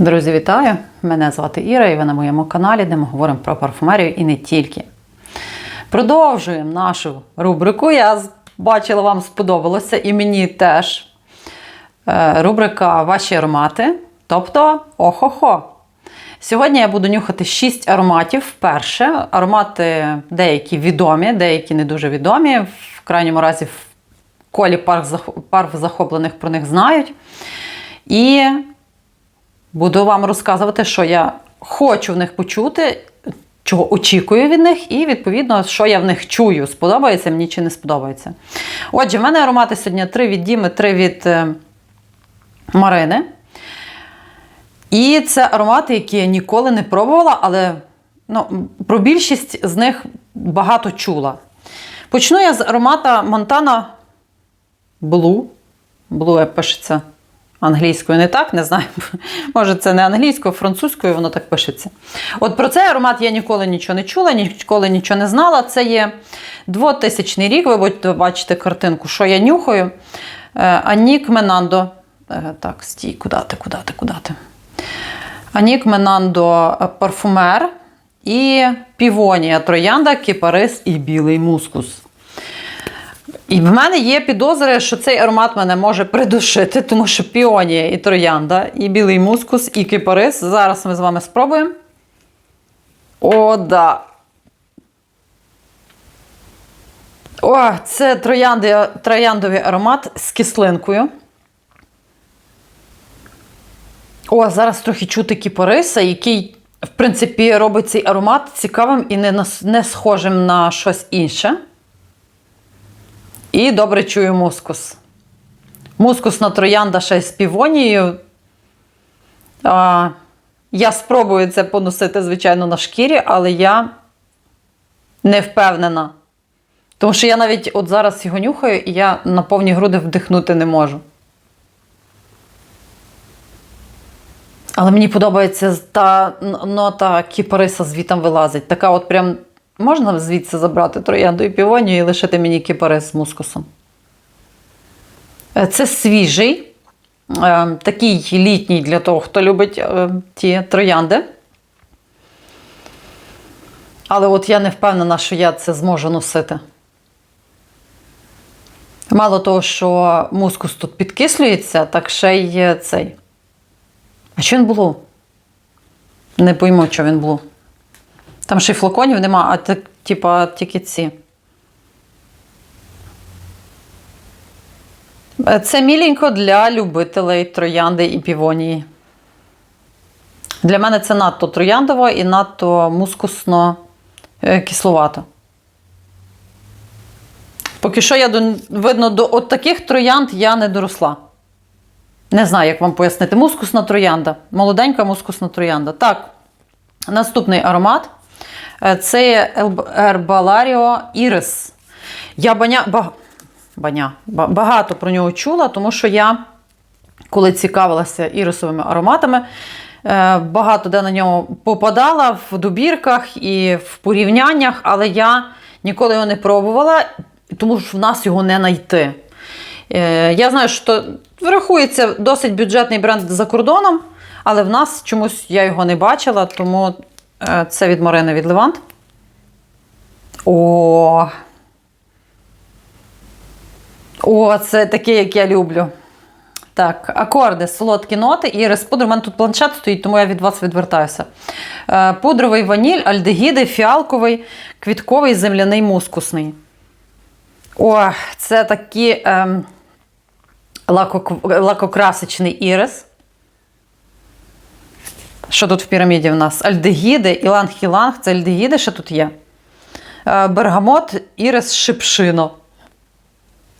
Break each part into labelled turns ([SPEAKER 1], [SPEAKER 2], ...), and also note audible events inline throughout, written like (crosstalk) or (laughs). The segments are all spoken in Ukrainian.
[SPEAKER 1] Друзі, вітаю! Мене звати Іра, і ви на моєму каналі, де ми говоримо про парфумерію і не тільки. Продовжуємо нашу рубрику. Я бачила, вам сподобалося, і мені теж. Е, Рубрика Ваші аромати. Тобто охо-хо. Сьогодні я буду нюхати 6 ароматів вперше. Аромати деякі відомі, деякі не дуже відомі. В крайньому разі, в колі парк захоплених про них знають. І Буду вам розказувати, що я хочу в них почути, чого очікую від них, і відповідно, що я в них чую, сподобається мені чи не сподобається. Отже, в мене аромати сьогодні три від Діми, три від е, Марини. І це аромати, які я ніколи не пробувала, але ну, про більшість з них багато чула. Почну я з аромата Montana Blue. Blue пишеться англійською не так, не знаю. (laughs) Може, це не англійською, французькою, воно так пишеться. От про цей аромат я ніколи нічого не чула, ніколи нічого не знала. Це є 2000 рік. Ви будете бачити картинку, що я нюхаю. Е, Анік Менандо. Е, Так, стій, куди ти, куди ти, куди ти? Анік Менандо е, парфумер і Півонія Троянда, Кіпарис і білий мускус. І в мене є підозри, що цей аромат мене може придушити, тому що піонія і троянда, і білий мускус, і кипарис. Зараз ми з вами спробуємо. О, да. О, це троянди, трояндовий аромат з кислинкою. О, зараз трохи чути кіпариса, який, в принципі, робить цей аромат цікавим і не, не схожим на щось інше. І добре чую мускус. Мускусна троянда ще з півонією. А, я спробую це поносити, звичайно, на шкірі, але я не впевнена. Тому що я навіть от зараз його нюхаю, і я на повні груди вдихнути не можу. Але мені подобається та нота кіпариса звітом вилазить. Така от прям можна звідси забрати троянду і півонію і лишити мені кіпарис з мускусом. Е, Це свіжий, е, такий літній для того, хто любить е, ті троянди. Але от я не впевнена, що я це зможу носити. Мало того, що мускус тут підкислюється, так ще й цей. А що він було? Не пойму, що він було. Там ще й флаконів нема, а так, типа, тільки ці. Е, Це міленько для любителей троянди і півонії. Для мене це надто трояндово і надто мускусно е, кисловато. Поки що я до, видно, до от таких троянд я не доросла. Не знаю, як вам пояснити. Мускусна троянда. Молоденька мускусна троянда. Так, наступний аромат. Е, Це Herbalario Iris. Я баня, ба, баня, ба- багато про нього чула, тому що я, коли цікавилася ірисовими ароматами, е, багато де на нього попадала в добірках і в порівняннях, але я ніколи його не пробувала, тому що в нас його не знайти. Е, Я знаю, що врахується досить бюджетний бренд за кордоном, але в нас чомусь я його не бачила, тому це від Марини від Левант. О! О, це таке, як я люблю. Так, акорди, солодкі ноти і респудр. У мене тут планшет стоїть, тому я від вас відвертаюся. Е, Пудровий ваніль, альдегіди, фіалковий, квітковий, земляний, мускусний. О, це такий ем, лакок- лакокрасочний ірис. Що тут в піраміді в нас? Альдегіди, іланг-іланг, це альдегіди, що тут є. Е, Бергамот, ірис, шипшино.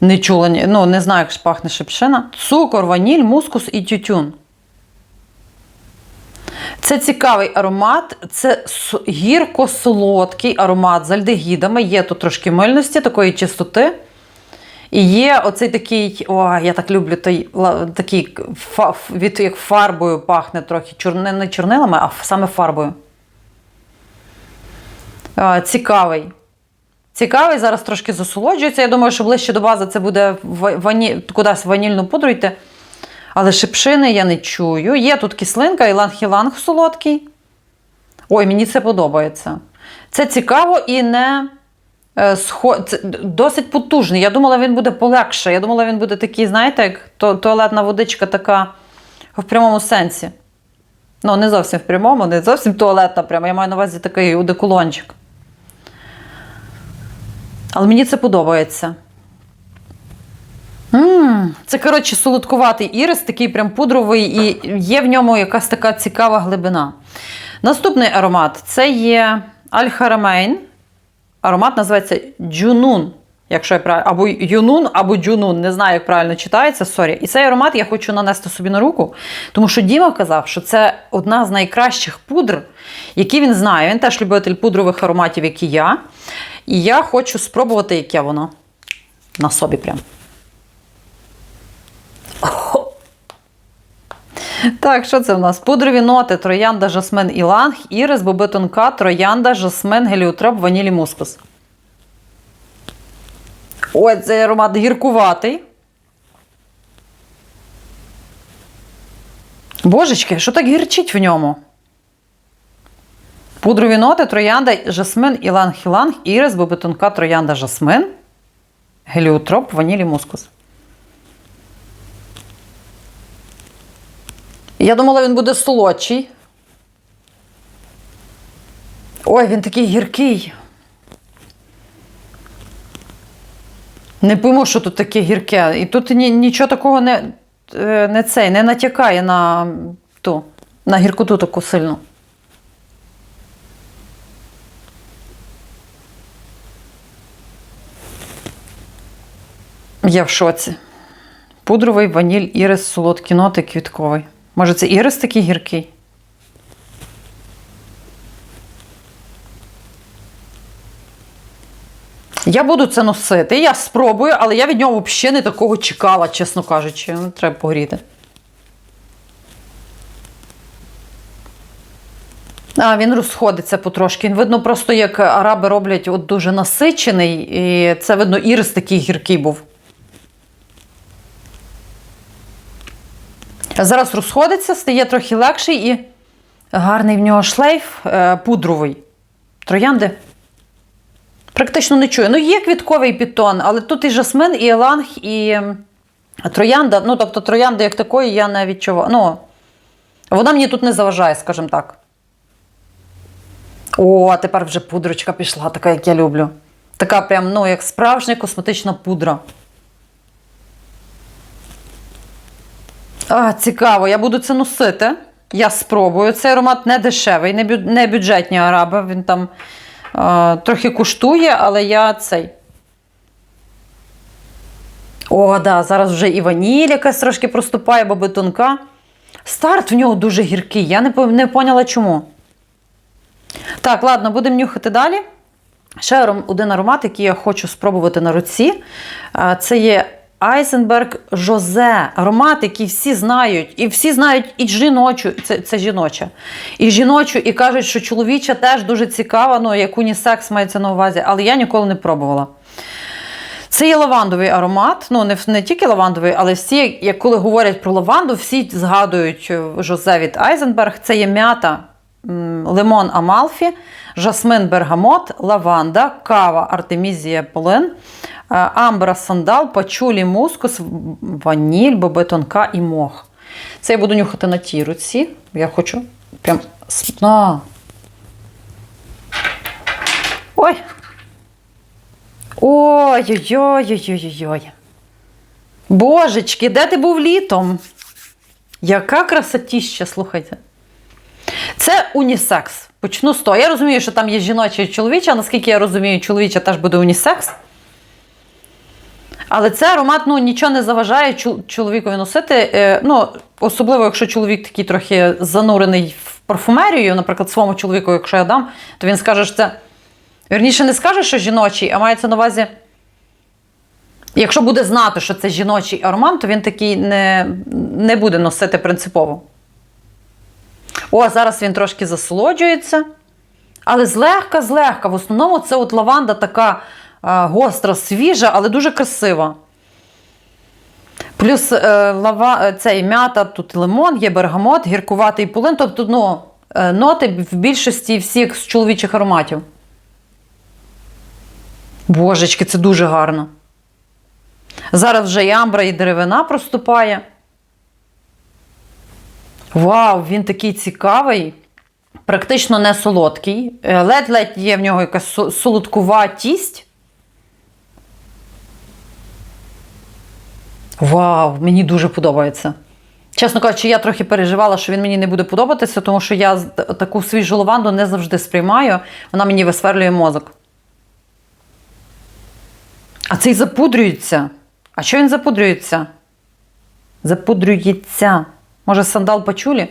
[SPEAKER 1] Не чула, ну, не знаю, як ж пахне шипшина. Цукор, ваніль, мускус і тютюн. Це цікавий аромат, це гірко-солодкий аромат з альдегідами. Є тут трошки мильності, такої чистоти. І є оцей такий, о, я так люблю той, такий від як фарбою пахне трохи. Чор, не, чорнилами, а саме фарбою. Цікавий. Цікавий, зараз трошки засолоджується. Я думаю, що ближче до бази це буде вані... кудись ванільну пудру йти. Але шипшини я не чую. Є тут кислинка, іланг-іланг солодкий. Ой, мені це подобається. Це цікаво і не досить потужний. Я думала, він буде полегше. Я думала, він буде такий, знаєте, як туалетна водичка така в прямому сенсі. Ну, не зовсім в прямому, не зовсім туалетна прямо. Я маю на увазі такий одеколончик. Але мені це подобається. м це, коротше, солодкуватий ірис, такий прям пудровий, і є в ньому якась така цікава глибина. Наступний аромат це є Аль-Харамейн. Аромат називається Джунун. Якщо я правильно, або Юнун, або Джунун, не знаю, як правильно читається, сорі. І цей аромат я хочу нанести собі на руку, тому що Діма казав, що це одна з найкращих пудр, які він знає. Він теж любитель пудрових ароматів, як і я. І я хочу спробувати, яке воно на собі прям. Так, що це в нас? Пудрові ноти, троянда, жасмин, іланг, ірис, боби тонка, троянда, жасмин, геліотроп, ванілі, мускус. Ой, цей аромат гіркуватий. Божечки, що так гірчить в ньому? Пудрові ноти, троянда, жасмин, іланг-іланг, ірис, боби тонка, троянда, жасмин, геліотроп, ванілі, мускус. Я думала, він буде солодший. Ой, він такий гіркий. Не пойму, що тут таке гірке. І тут ні, нічого такого не, е, не цей, не натякає на ту, на гіркоту таку сильну. Я в шоці. Пудровий ваніль, ірис, солодкі ноти, квітковий. Може, це ірис такий гіркий? Я буду це носити, я спробую, але я від нього взагалі не такого чекала, чесно кажучи. Ну, Треба погріти. А, він розходиться потрошки. Він видно, просто як араби роблять от дуже насичений, і це видно, ірис такий гіркий був. Зараз розходиться, стає трохи легший і гарний в нього шлейф е, пудровий. Троянди. Практично не чую. Ну, є квітковий підтон, але тут і жасмин, і еланг, і троянда. Ну, тобто троянди як такої я не відчуваю. Ну, вона мені тут не заважає, скажімо так. О, а тепер вже пудрочка пішла, така, як я люблю. Така прям, ну, як справжня косметична пудра. А, цікаво, я буду це носити. Я спробую. Цей аромат не дешевий, не, бю... не бюджетні араби. Він там е, трохи коштує, але я цей. О, да, зараз вже і ваніль якась трошки проступає, бо тонка. Старт в нього дуже гіркий. Я не, не поняла чому. Так, ладно, будемо нюхати далі. Ще один аромат, який я хочу спробувати на руці. Це є Айзенберг Жозе. Аромат, який всі знають. І всі знають і жіночу, це, це жіноча, і жіночу, і кажуть, що чоловіча теж дуже цікава, ну, як унісекс мається на увазі, але я ніколи не пробувала. Це є лавандовий аромат. Ну, не, не тільки лавандовий, але всі, як коли говорять про лаванду, всі згадують е, Жозе від Айзенберг. Це є м'ята, лимон Амалфі, жасмин бергамот, лаванда, кава Артемізія полин, амбра сандал, пачулі мускус, ваніль, боби і мох. Це я буду нюхати на тій руці. Я хочу прям. с- А. Ой. Ой-ой-ой-ой-ой-ой. Божечки, де ти був літом? Яка красотіща, слухайте. Це унісекс. Почну з того. Я розумію, що там є жіноча і чоловіча, наскільки я розумію, чоловіча теж буде унісекс. Але це аромат ну, нічого не заважає чоловікові носити. Е, ну, особливо, якщо чоловік такий трохи занурений в парфумерію, наприклад, своєму чоловіку, якщо я дам, то він скаже, що це. Вірніше, не скаже, що жіночий, а мається на увазі. Якщо буде знати, що це жіночий аромат, то він такий не, не буде носити принципово. О, зараз він трошки засолоджується. Але злегка, злегка. В основному це от лаванда така гостра, свіжа, але дуже красива. Плюс е, лава, е, цей м'ята, тут лимон, є бергамот, гіркуватий полин. Тобто ну, е, ноти в більшості всіх з чоловічих ароматів. Божечки, це дуже гарно. Зараз вже і амбра, і деревина проступає. Вау, він такий цікавий, практично не солодкий. Ледь-ледь є в нього якась со- солодкуватість. Вау, мені дуже подобається. Чесно кажучи, я трохи переживала, що він мені не буде подобатися, тому що я таку свіжу лаванду не завжди сприймаю. Вона мені висверлює мозок. А цей запудрюється. А що він запудрюється? Запудрюється. Може, сандал пачулі?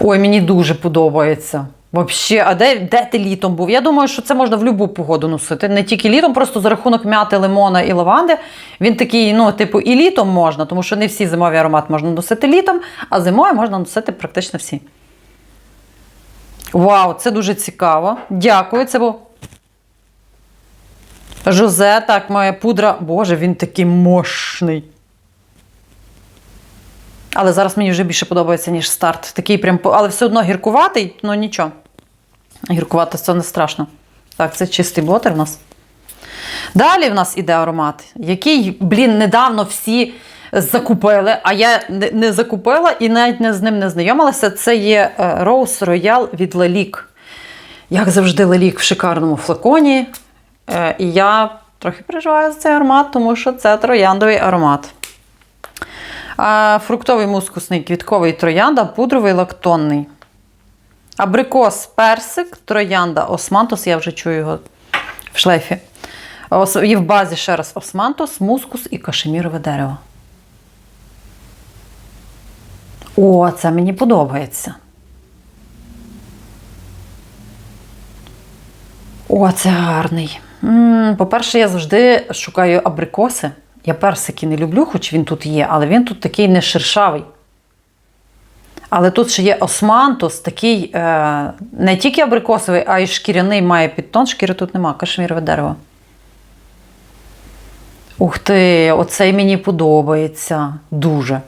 [SPEAKER 1] Ой, мені дуже подобається. Вообще, а де, де ти літом був? Я думаю, що це можна в будь-яку погоду носити. Не тільки літом, просто за рахунок м'яти, лимона і лаванди. Він такий, ну, типу, і літом можна, тому що не всі зимові аромат можна носити літом, а зимою можна носити практично всі. Вау, це дуже цікаво. Дякую. Це був Жозе, так, моя пудра. Боже, він такий мощний. Але зараз мені вже більше подобається, ніж старт. Такий прям, але все одно гіркуватий, ну нічого. Гіркувати це не страшно. Так, це чистий блотер в нас. Далі в нас іде аромат, який, блін, недавно всі закупили, а я не, закупила і навіть не з ним не знайомилася. Це є е, Rose Royal від Лелік. Як завжди, Лелік в шикарному флаконі. Е, І я трохи переживаю за цей аромат, тому що це трояндовий аромат. Фруктовий мускусний квітковий троянда, пудровий лактонний. Абрикос, персик, троянда, османтус, я вже чую його в шлейфі. І в базі ще раз османтус, мускус і кашемірове дерево. О, це мені подобається. О, це гарний. По-перше, я завжди шукаю абрикоси. Я персики не люблю, хоч він тут є, але він тут такий не шершавий. Але тут ще є османтус, такий е, не тільки абрикосовий, а й шкіряний має підтон. Шкіри тут нема, кашмірове дерево. Ух ти, оцей мені подобається дуже.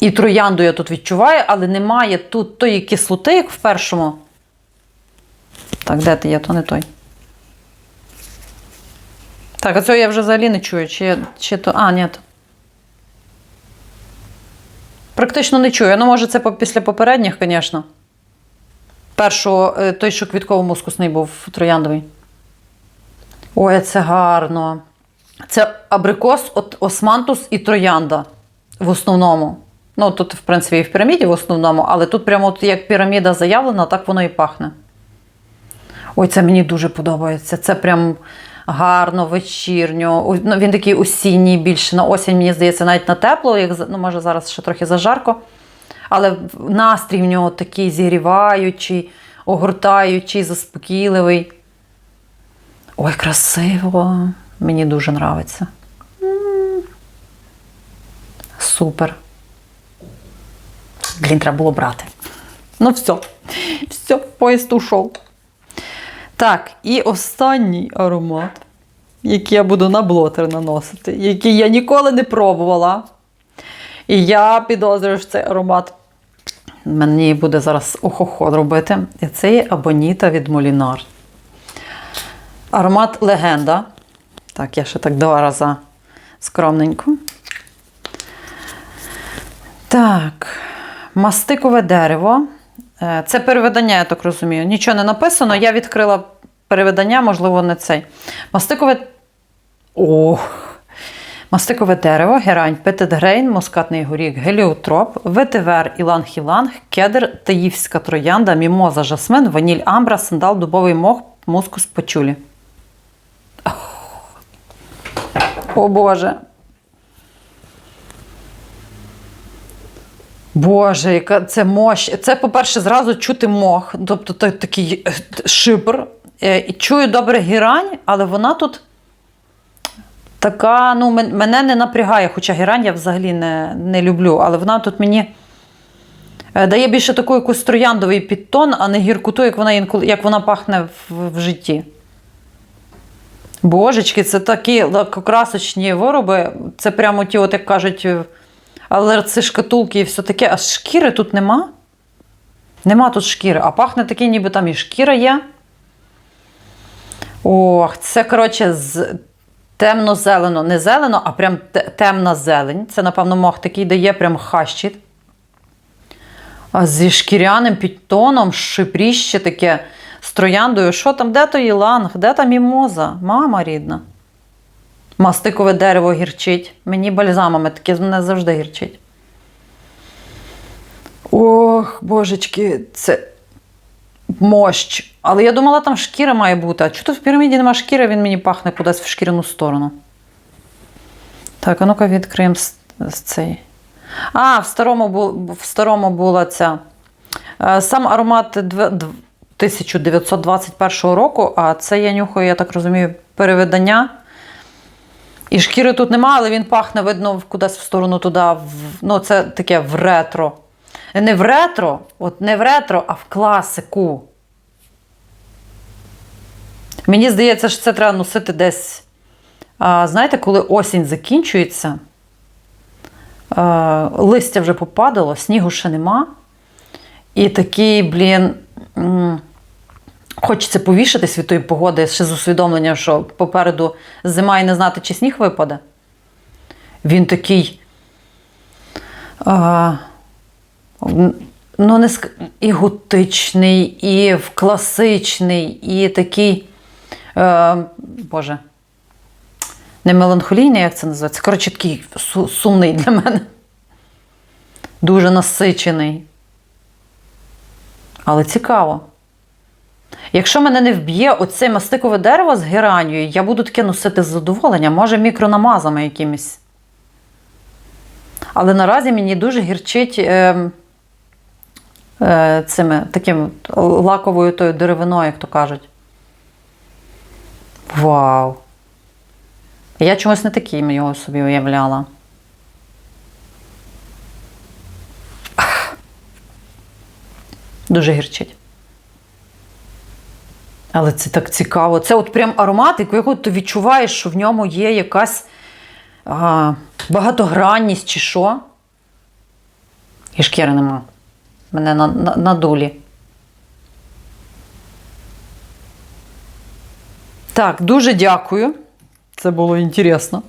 [SPEAKER 1] І троянду я тут відчуваю, але немає тут тої кислоти, як в першому. Так, де ти є, то не той. Так, а цього я вже взагалі не чую. Чи, чи то. А, ні. Практично не чую. Ну, може, це після попередніх, звісно. Першого, е, той, що квітково-мускусний був трояндовий. Ой, це гарно. Це абрикос, от, османтус і троянда в основному. Ну, тут, в принципі, і в піраміді в основному, але тут прямо от як піраміда заявлена, так воно і пахне. Ой, це мені дуже подобається. Це прям гарно, вечірньо. О, Ну, він такий осінній більше на осінь, мені здається, навіть на тепло, як, ну, може зараз ще трохи зажарко. Але настрій в нього такий зігріваючий, огортаючий, заспокійливий. Ой, красиво. Мені дуже подобається. Супер. Блін, треба було брати. Ну, все. Все, поїзд ушов. Так, і останній аромат, який я буду на блотер наносити, який я ніколи не пробувала. І я підозрюю, що цей аромат мені буде зараз охохо робити. І це є Абоніта від Молінар. Аромат легенда. Так, я ще так два рази скромненько. Так, мастикове дерево. Е, Це переведення, я так розумію. Нічого не написано. Я відкрила переведення, можливо, не цей. Мастикове. Ох! Мастикове дерево, герань, петитгрейн, москатний горіх, геліотроп, ветивер, іланг-іланг, кедр, таївська троянда, мімоза, жасмин, ваніль, амбра, сандал, дубовий мох, мускус, пачулі. О Боже. Боже, яка це мощ. Це, по-перше, зразу чути мох, тобто та- такий е, шипр. Е, І чую добре гірань, але вона тут така, ну, мене не напрягає, хоча гірань я взагалі не, не люблю, але вона тут мені е, дає більше таку якусь трояндовий підтон, а не гіркоту, як вона інколи як вона пахне в, в житті. Божечки, це такі лакокрасочні вироби. Це прямо ті, от як кажуть, алерци шкатулки і все таке. А шкіри тут нема? Нема тут шкіри, а пахне таке, ніби там і шкіра є. Ох, це, коротше, з темно-зелено. Не зелено, а прям темна зелень. Це, напевно, мох такий дає прям хащит. А зі шкіряним підтоном, шипріще таке з трояндою. Що там? Де то іланг? Де та мімоза? Мама рідна. Мастикове дерево гірчить. Мені бальзамами таке мене завжди гірчить. Ох, божечки, це мощ. Але я думала, там шкіра має бути. А чого в піраміді нема шкіри, він мені пахне кудись в шкіряну сторону. Так, а ну-ка відкриємо цей. А, в старому, в старому була ця. Е, Сам аромат дв- дв- 1921 року, а це я нюхаю, я так розумію, перевидання. І шкіри тут нема, але він пахне, видно, кудись в сторону туди. Ну, це таке в ретро. Не в ретро, от не в ретро, а в класику. Мені здається, що це треба носити десь. А, знаєте, коли осінь закінчується, а, листя вже попадало, снігу ще нема. І такий, блін, хочеться повішатись від тої погоди ще з усвідомленням, що попереду зима і не знати, чи сніг випаде. Він такий. А, ну, не ск... і готичний, і класичний, і такий. Е, Боже. Не меланхолійний, як це називається. Коротше, такий сумний для мене. Дуже насичений. Але цікаво. Якщо мене не вб'є оце мастикове дерево з геранією, я буду таке носити з задоволенням, може мікронамазами якимись. Але наразі мені дуже гірчить е, е, цими таким лаковою тою деревиною, як то кажуть. Вау! Я чомусь не таким його собі уявляла. Дуже гірчить. Але це так цікаво. Це от прям аромат, якого ти відчуваєш, що в ньому є якась а, багатогранність чи що. І шкіри нема. Мене на, на, на дулі. Так, дуже дякую. Це було інтересно.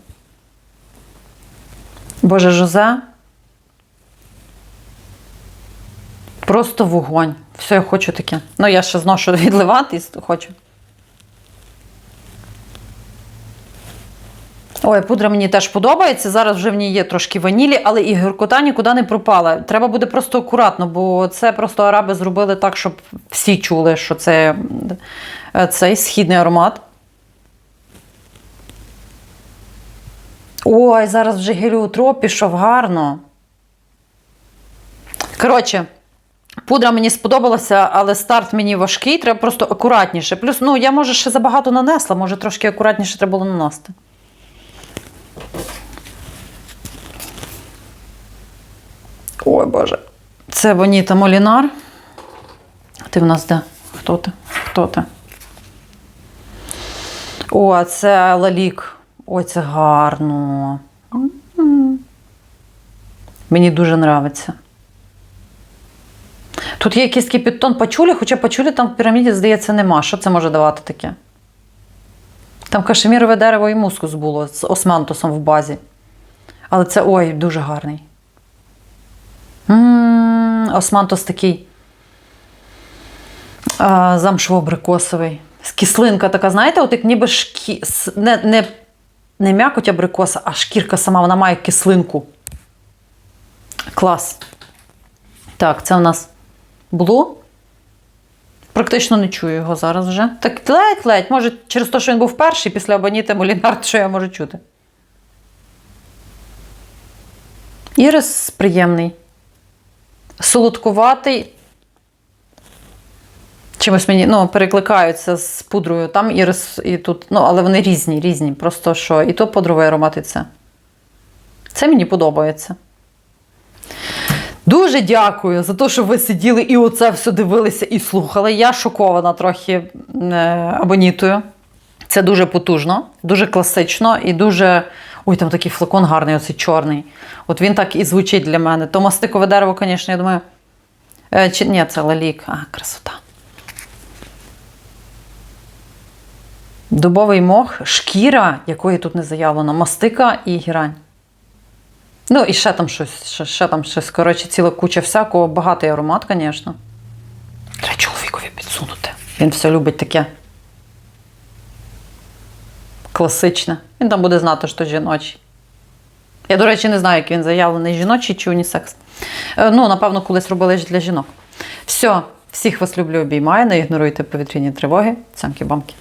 [SPEAKER 1] Боже Жозе. Просто вогонь. Все, я хочу таке. Ну, я ще зношу відливати і хочу. Ой, пудра мені теж подобається. Зараз вже в ній є трошки ванілі, але і гіркота нікуди не пропала. Треба буде просто акуратно, бо це просто араби зробили так, щоб всі чули, що це е, цей східний аромат. Ой, зараз вже геліотроп пішов гарно. Коротше, пудра мені сподобалася, але старт мені важкий, треба просто акуратніше. Плюс, ну, я може ще забагато нанесла, може трошки акуратніше треба було наносити. Ой, Боже. Це Боніта Молінар. Ти в нас де? Хто ти? Хто ти? О, а це Лалік. Ой, це гарно. Мені дуже подобається. Тут є якийсь такий підтон пачулі, хоча пачулі там в піраміді, здається, нема. Що це може давати таке? Там кашемірове дерево і мускус було з османтусом в базі. Але це ой, дуже гарний. М, Османтус такий а, замшово-абрикосовий. Кислинка така, знаєте, от як ніби шкі... не, не, не м'якоть абрикоса, а шкірка сама, вона має кислинку. Клас. Так, це у нас Блу. Практично не чую його зараз вже. Так ледь-ледь. Може, через те, що він був перший після Абоніти Молінард, що я можу чути. Ірис приємний. Солодкуватий. Чимось мені ну, перекликаються з пудрою. Там ірис і тут. Ну, але вони різні, різні. Просто що і то пудровий аромат, і це. Це мені подобається. Дуже дякую за те, що ви сиділи і оце все дивилися і слухали. Я шокована трохи е, абонітою. Це дуже потужно, дуже класично і дуже. Ой, там такий флакон гарний, оцей чорний. От він так і звучить для мене. То мастикове дерево, звісно, я думаю. Е, чи, ні, це лалік. А, красота. Дубовий мох, шкіра, якої тут не заявлено, мастика і гірань. Ну, і ще там щось, ще, ще там щось. Коротше, ціла куча всякого, багатий аромат, звісно. Треба чоловікові підсунути. Він все любить таке. Класичне. Він там буде знати, що жіночий. Я, до речі, не знаю, як він заявлений жіночий чи унісекс. Е, Ну, напевно, колись робили ж для жінок. Все, всіх вас люблю, обіймаю, не ігноруйте повітряні тривоги. Цямки-бамки.